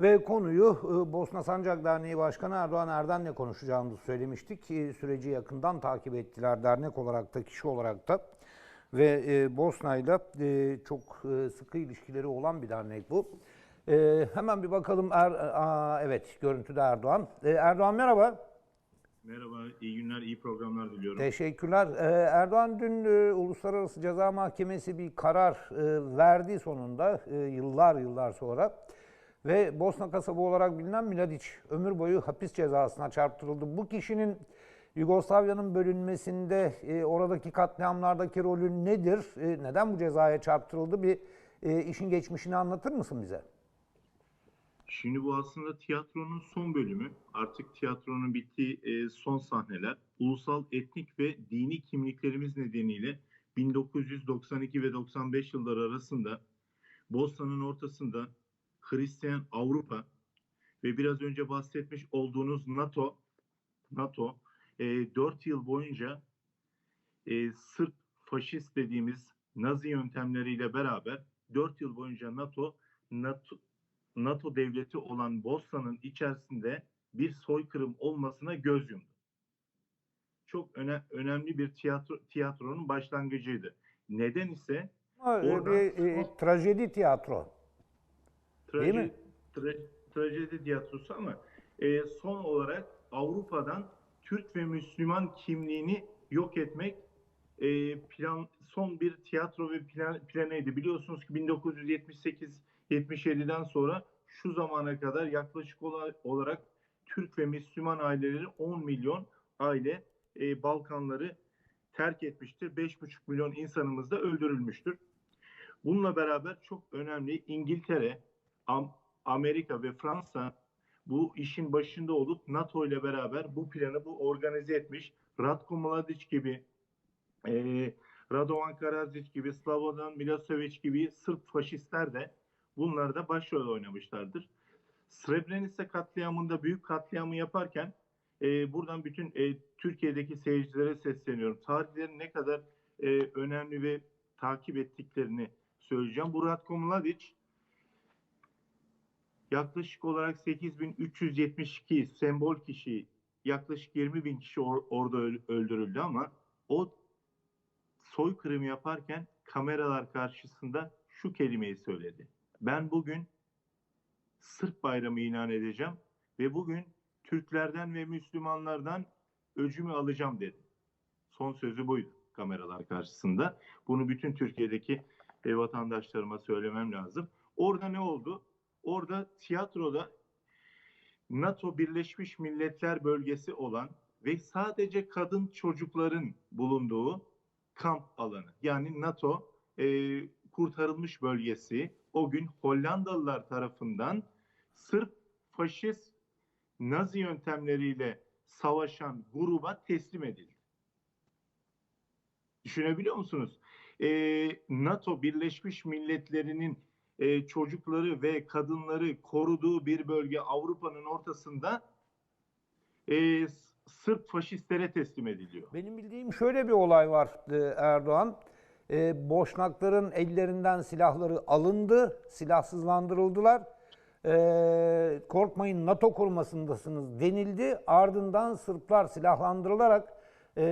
Ve konuyu e, Bosna Sancak Derneği Başkanı Erdoğan Erden'le konuşacağımızı söylemiştik. E, Süreci yakından takip ettiler dernek olarak da kişi olarak da. Ve e, Bosna'yla e, çok sıkı ilişkileri olan bir dernek bu. Hemen bir bakalım. Er, aa, evet görüntüde Erdoğan. Erdoğan merhaba. Merhaba, iyi günler, iyi programlar diliyorum. Teşekkürler. Ee, Erdoğan dün e, Uluslararası Ceza Mahkemesi bir karar e, verdi sonunda e, yıllar yıllar sonra. Ve Bosna kasabı olarak bilinen Miladic ömür boyu hapis cezasına çarptırıldı. Bu kişinin Yugoslavya'nın bölünmesinde e, oradaki katliamlardaki rolü nedir? E, neden bu cezaya çarptırıldı? Bir e, işin geçmişini anlatır mısın bize? Şimdi bu aslında tiyatronun son bölümü. Artık tiyatronun bittiği e, son sahneler. Ulusal, etnik ve dini kimliklerimiz nedeniyle 1992 ve 95 yılları arasında Bosna'nın ortasında Hristiyan Avrupa ve biraz önce bahsetmiş olduğunuz NATO NATO e, 4 yıl boyunca e, Sırp faşist dediğimiz Nazi yöntemleriyle beraber 4 yıl boyunca NATO NATO NATO devleti olan Bosna'nın içerisinde bir soykırım olmasına göz yumdu. Çok öne, önemli bir tiyatro, tiyatronun başlangıcıydı. Neden ise Ama, Oradan- bir e, trajedi tiyatro. Değil mi? tra- trajedi tiyatrosu ama e, son olarak Avrupa'dan Türk ve Müslüman kimliğini yok etmek e, plan son bir tiyatro ve plan, planıydı. Biliyorsunuz ki 1978-77'den sonra şu zamana kadar yaklaşık ola- olarak Türk ve Müslüman aileleri 10 milyon aile e, Balkanları terk etmiştir. 5,5 milyon insanımız da öldürülmüştür. Bununla beraber çok önemli İngiltere, Amerika ve Fransa bu işin başında olup NATO ile beraber bu planı bu organize etmiş. Ratko Mladic gibi, e, Radovan Karadzic gibi, Slobodan Milosevic gibi Sırp faşistler de bunlarda başrol oynamışlardır. Srebrenica katliamında büyük katliamı yaparken e, buradan bütün e, Türkiye'deki seyircilere sesleniyorum. Tarihlerin ne kadar e, önemli ve takip ettiklerini söyleyeceğim. Bu Ratko Mladic yaklaşık olarak 8372 sembol kişi, yaklaşık 20 bin kişi or- orada öl- öldürüldü ama o soykırım yaparken kameralar karşısında şu kelimeyi söyledi. Ben bugün Sırp bayramı ilan edeceğim ve bugün Türklerden ve Müslümanlardan öcümü alacağım dedi. Son sözü buydu kameralar karşısında. Bunu bütün Türkiye'deki e, vatandaşlarıma söylemem lazım. Orada ne oldu? Orada tiyatroda NATO Birleşmiş Milletler bölgesi olan ve sadece kadın çocukların bulunduğu kamp alanı. Yani NATO e, kurtarılmış bölgesi o gün Hollandalılar tarafından Sırp faşist Nazi yöntemleriyle savaşan gruba teslim edildi. Düşünebiliyor musunuz? E, NATO Birleşmiş Milletler'in e, çocukları ve kadınları koruduğu bir bölge Avrupa'nın ortasında e, Sırp faşistlere teslim ediliyor. Benim bildiğim şöyle bir olay var e, Erdoğan. E, Boşnakların ellerinden silahları alındı, silahsızlandırıldılar. E, korkmayın NATO korumasındasınız denildi. Ardından Sırplar silahlandırılarak e,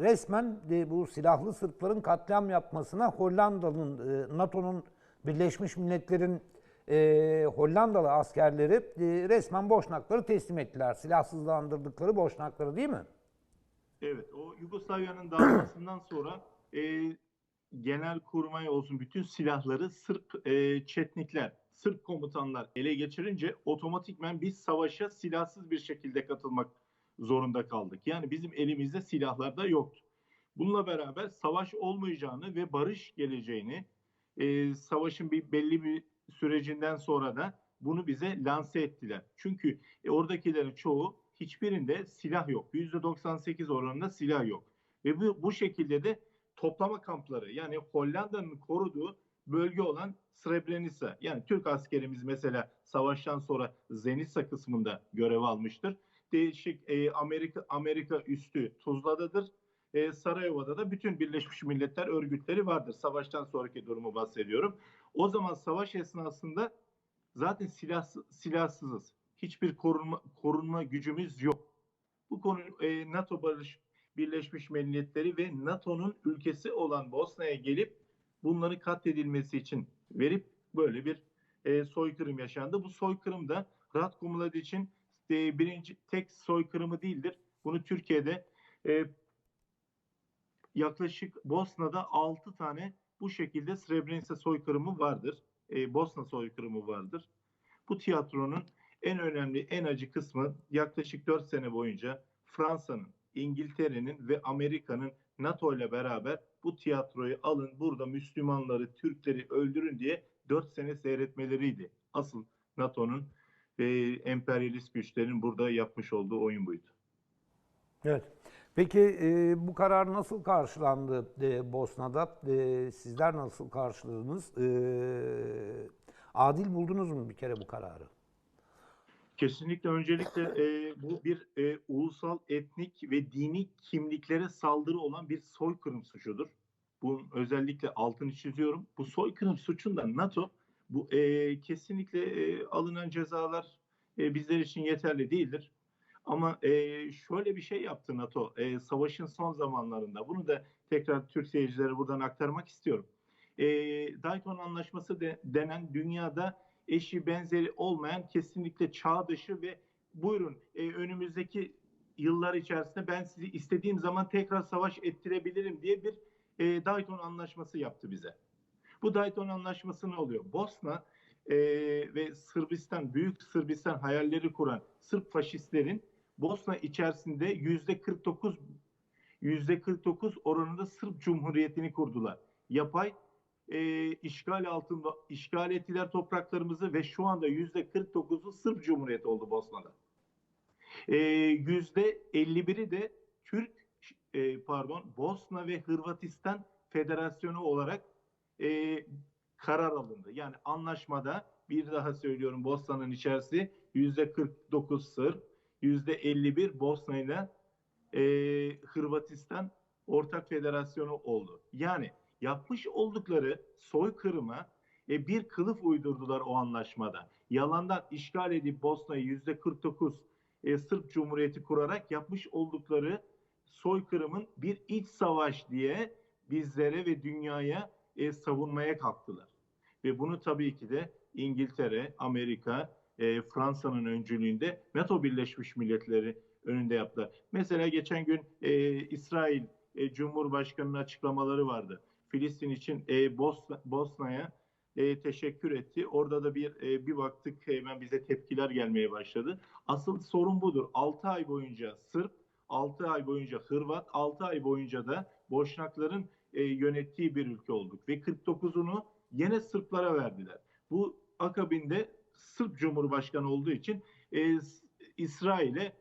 resmen de bu silahlı Sırpların katliam yapmasına Hollanda'nın, e, NATO'nun, Birleşmiş Milletler'in e, Hollandalı askerleri e, resmen Boşnakları teslim ettiler. Silahsızlandırdıkları Boşnakları değil mi? Evet, o Yugoslavya'nın dağılmasından sonra e, genel kurmay olsun bütün silahları Sırp e, çetnikler, Sırp komutanlar ele geçirince otomatikmen biz savaşa silahsız bir şekilde katılmak zorunda kaldık. Yani bizim elimizde silahlar da yoktu. Bununla beraber savaş olmayacağını ve barış geleceğini e, savaşın bir belli bir sürecinden sonra da bunu bize lanse ettiler. Çünkü e, oradakilerin çoğu hiçbirinde silah yok. %98 oranında silah yok. Ve bu, bu şekilde de toplama kampları yani Hollanda'nın koruduğu bölge olan Srebrenica yani Türk askerimiz mesela savaştan sonra Zenica kısmında görev almıştır. Değişik e, Amerika Amerika üstü Tuzla'dadır. E, Sarajevo'da da bütün Birleşmiş Milletler örgütleri vardır. Savaştan sonraki durumu bahsediyorum. O zaman savaş esnasında zaten silahsız, silahsızız. Hiçbir korunma, korunma gücümüz yok. Bu konu e, NATO Barış Birleşmiş Milletleri ve NATO'nun ülkesi olan Bosna'ya gelip bunların katledilmesi için verip böyle bir e, soykırım yaşandı. Bu soykırım da Ratko Mladić'in e, birinci tek soykırımı değildir. Bunu Türkiye'de e, yaklaşık Bosna'da 6 tane bu şekilde Srebrenica soykırımı vardır. E, Bosna soykırımı vardır. Bu tiyatronun en önemli, en acı kısmı yaklaşık 4 sene boyunca Fransa'nın, İngiltere'nin ve Amerika'nın NATO ile beraber bu tiyatroyu alın, burada Müslümanları, Türkleri öldürün diye 4 sene seyretmeleriydi. Asıl NATO'nun ve emperyalist güçlerin burada yapmış olduğu oyun buydu. Evet. Peki e, bu karar nasıl karşılandı e, Bosna'da? E, sizler nasıl karşıladınız? E, adil buldunuz mu bir kere bu kararı? Kesinlikle öncelikle e, bu bir e, ulusal, etnik ve dini kimliklere saldırı olan bir soykırım suçudur. Bunun özellikle altını çiziyorum. Bu soykırım suçunda NATO bu e, kesinlikle e, alınan cezalar e, bizler için yeterli değildir. Ama e, şöyle bir şey yaptı NATO e, savaşın son zamanlarında. Bunu da tekrar Türk seyircilere buradan aktarmak istiyorum. E, Dayton Anlaşması de, denen dünyada eşi benzeri olmayan kesinlikle çağ dışı ve buyurun e, önümüzdeki yıllar içerisinde ben sizi istediğim zaman tekrar savaş ettirebilirim diye bir e, Dayton Anlaşması yaptı bize. Bu Dayton Anlaşması ne oluyor? Bosna e, ve Sırbistan, Büyük Sırbistan hayalleri kuran Sırp faşistlerin Bosna içerisinde yüzde 49 yüzde 49 oranında Sırp Cumhuriyeti'ni kurdular. Yapay e, işgal altında işgal ettiler topraklarımızı ve şu anda yüzde 49'u Sırp Cumhuriyeti oldu Bosna'da. E, Yüzde 51'i de Türk e, pardon Bosna ve Hırvatistan Federasyonu olarak e, karar alındı. Yani anlaşmada bir daha söylüyorum Bosna'nın içerisi yüzde 49 Sırp, 51 Bosna ile e, Hırvatistan ortak federasyonu oldu. Yani yapmış oldukları soykırıma e, bir kılıf uydurdular o anlaşmada. Yalandan işgal edip Bosna'yı yüzde 49 e, Sırp Cumhuriyeti kurarak yapmış oldukları soykırımın bir iç savaş diye bizlere ve dünyaya e, savunmaya kalktılar. Ve bunu tabii ki de İngiltere, Amerika, e, Fransa'nın öncülüğünde NATO Birleşmiş Milletleri önünde yaptılar. Mesela geçen gün e, İsrail e, Cumhurbaşkanı'nın açıklamaları vardı. Filistin için e, Bosna, Bosna'ya e, teşekkür etti. Orada da bir e, bir baktık hemen bize tepkiler gelmeye başladı. Asıl sorun budur. 6 ay boyunca Sırp, 6 ay boyunca Hırvat, 6 ay boyunca da Boşnakların e, yönettiği bir ülke olduk. Ve 49'unu yine Sırplara verdiler. Bu akabinde Sırp Cumhurbaşkanı olduğu için e, İsrail'e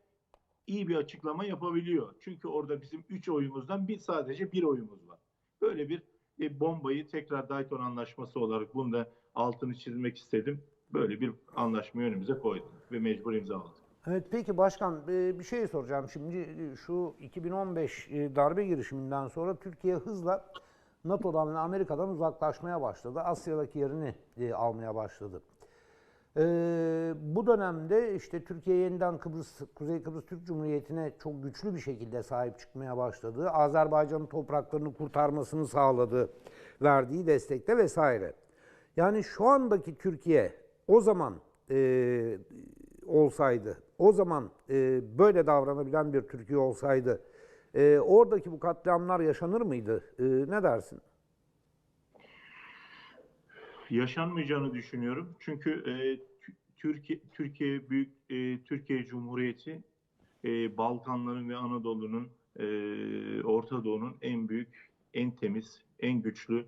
iyi bir açıklama yapabiliyor. Çünkü orada bizim 3 oyumuzdan bir sadece bir oyumuz var. Böyle bir e, bombayı tekrar Dayton Anlaşması olarak bunu da altını çizmek istedim. Böyle bir anlaşmayı önümüze koyduk ve mecbur imzaladık. Evet peki başkan e, bir şey soracağım. Şimdi e, şu 2015 e, darbe girişiminden sonra Türkiye hızla NATO'dan ve Amerika'dan uzaklaşmaya başladı. Asya'daki yerini almaya başladı. E, bu dönemde işte Türkiye yeniden Kıbrıs, Kuzey Kıbrıs Türk Cumhuriyeti'ne çok güçlü bir şekilde sahip çıkmaya başladı. Azerbaycan'ın topraklarını kurtarmasını sağladı, verdiği destekte vesaire. Yani şu andaki Türkiye o zaman e, olsaydı, o zaman e, böyle davranabilen bir Türkiye olsaydı, e, oradaki bu katliamlar yaşanır mıydı? E, ne dersin? Yaşanmayacağını düşünüyorum. Çünkü e, Türkiye Türkiye büyük e, Türkiye Cumhuriyeti e, Balkanların ve Anadolu'nun e, Orta Doğu'nun en büyük, en temiz, en güçlü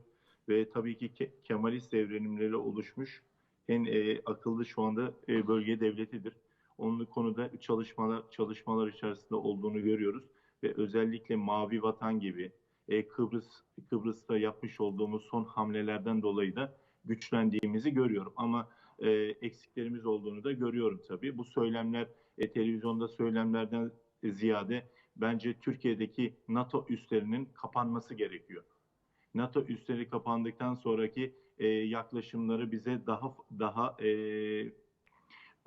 ve tabii ki Ke- Kemalist devrimleri oluşmuş en e, akıllı şu anda e, bölge devletidir. Onun konuda çalışmalar çalışmalar içerisinde olduğunu görüyoruz ve özellikle Mavi Vatan gibi e, Kıbrıs Kıbrıs'ta yapmış olduğumuz son hamlelerden dolayı da güçlendiğimizi görüyorum. Ama e, eksiklerimiz olduğunu da görüyorum tabii. Bu söylemler e, televizyonda söylemlerden ziyade bence Türkiye'deki NATO üslerinin kapanması gerekiyor. NATO üsleri kapandıktan sonraki e, yaklaşımları bize daha daha e,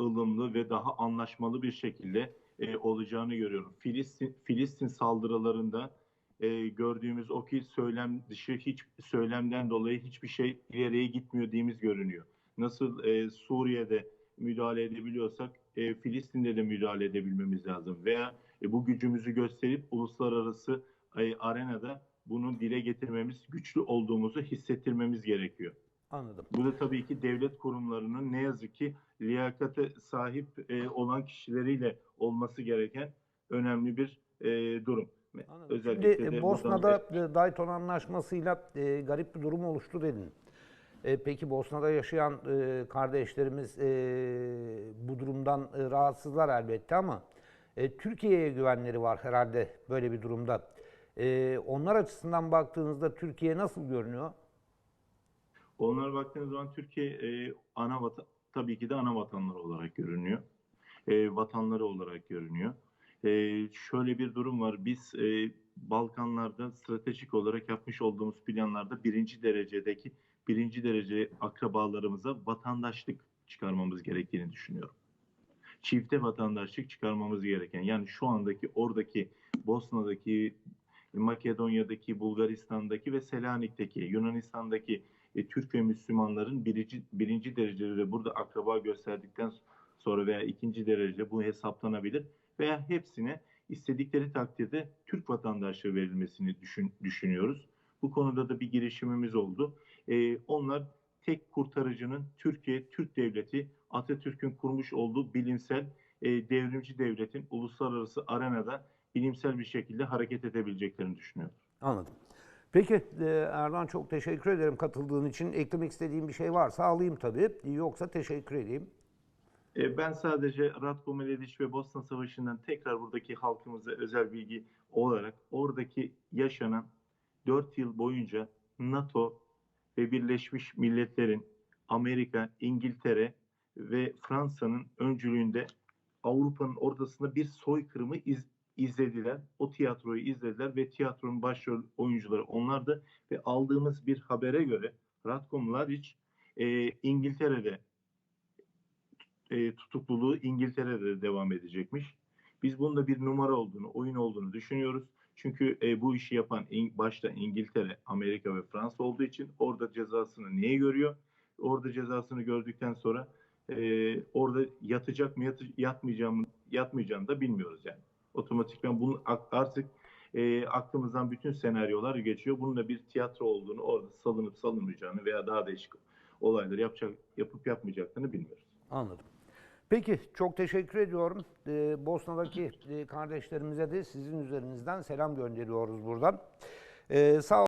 ılımlı ve daha anlaşmalı bir şekilde e, olacağını görüyorum. Filistin Filistin saldırılarında e, gördüğümüz o ki söylem dışı hiç söylemden dolayı hiçbir şey ileriye gitmiyor dediğimiz görünüyor. Nasıl e, Suriye'de müdahale edebiliyorsak e, Filistin'de de müdahale edebilmemiz lazım. Veya e, bu gücümüzü gösterip uluslararası e, arenada bunu dile getirmemiz, güçlü olduğumuzu hissettirmemiz gerekiyor. Anladım. Bu da tabii ki devlet kurumlarının ne yazık ki liyakate sahip e, olan kişileriyle olması gereken önemli bir e, durum. Özellikle Şimdi de e, buradan- Bosna'da Dayton Anlaşması'yla e, garip bir durum oluştu dedin. E, peki Bosna'da yaşayan e, kardeşlerimiz e, bu durumdan e, rahatsızlar elbette ama e, Türkiye'ye güvenleri var herhalde böyle bir durumda. E, onlar açısından baktığınızda Türkiye nasıl görünüyor? Onlara baktığınız zaman Türkiye e, ana vatan, tabii ki de ana vatanları olarak görünüyor. E, vatanları olarak görünüyor. E, şöyle bir durum var. Biz e, Balkanlarda stratejik olarak yapmış olduğumuz planlarda birinci derecedeki birinci derece akrabalarımıza vatandaşlık çıkarmamız gerektiğini düşünüyorum. Çifte vatandaşlık çıkarmamız gereken yani şu andaki oradaki Bosna'daki Makedonya'daki, Bulgaristan'daki ve Selanik'teki, Yunanistan'daki e, Türk ve Müslümanların birinci, birinci derecede de burada akraba gösterdikten sonra veya ikinci derecede bu hesaplanabilir veya hepsine istedikleri takdirde Türk vatandaşlığı verilmesini düşün, düşünüyoruz. Bu konuda da bir girişimimiz oldu. E, onlar tek kurtarıcının Türkiye, Türk Devleti, Atatürk'ün kurmuş olduğu bilimsel e, devrimci devletin uluslararası arenada bilimsel bir şekilde hareket edebileceklerini düşünüyorum. Anladım. Peki e, Erdoğan çok teşekkür ederim katıldığın için. Eklemek istediğim bir şey varsa alayım tabii. Yoksa teşekkür edeyim. E, Ben sadece Ratko Mladic ve Bosna Savaşı'ndan tekrar buradaki halkımıza özel bilgi olarak oradaki yaşanan 4 yıl boyunca NATO ve Birleşmiş Milletler'in Amerika, İngiltere ve Fransa'nın öncülüğünde Avrupa'nın ortasında bir soykırımı iz, izlediler. O tiyatroyu izlediler ve tiyatronun başrol oyuncuları onlardı ve aldığımız bir habere göre Ratko Mladic e, İngiltere'de e, tutukluluğu İngiltere'de de devam edecekmiş. Biz bunda bir numara olduğunu, oyun olduğunu düşünüyoruz. Çünkü e, bu işi yapan İng- başta İngiltere, Amerika ve Fransa olduğu için orada cezasını niye görüyor? Orada cezasını gördükten sonra e, orada yatacak mı, yatı, yatmayacağım yatmayacağını da bilmiyoruz yani. Otomatikman bunun artık e, aklımızdan bütün senaryolar geçiyor. Bunun da bir tiyatro olduğunu, orada salınıp salınmayacağını veya daha değişik olayları yapacak, yapıp yapmayacaklarını bilmiyoruz. Anladım. Peki çok teşekkür ediyorum. Ee, Bosna'daki e, kardeşlerimize de sizin üzerinizden selam gönderiyoruz buradan. Ee, sağ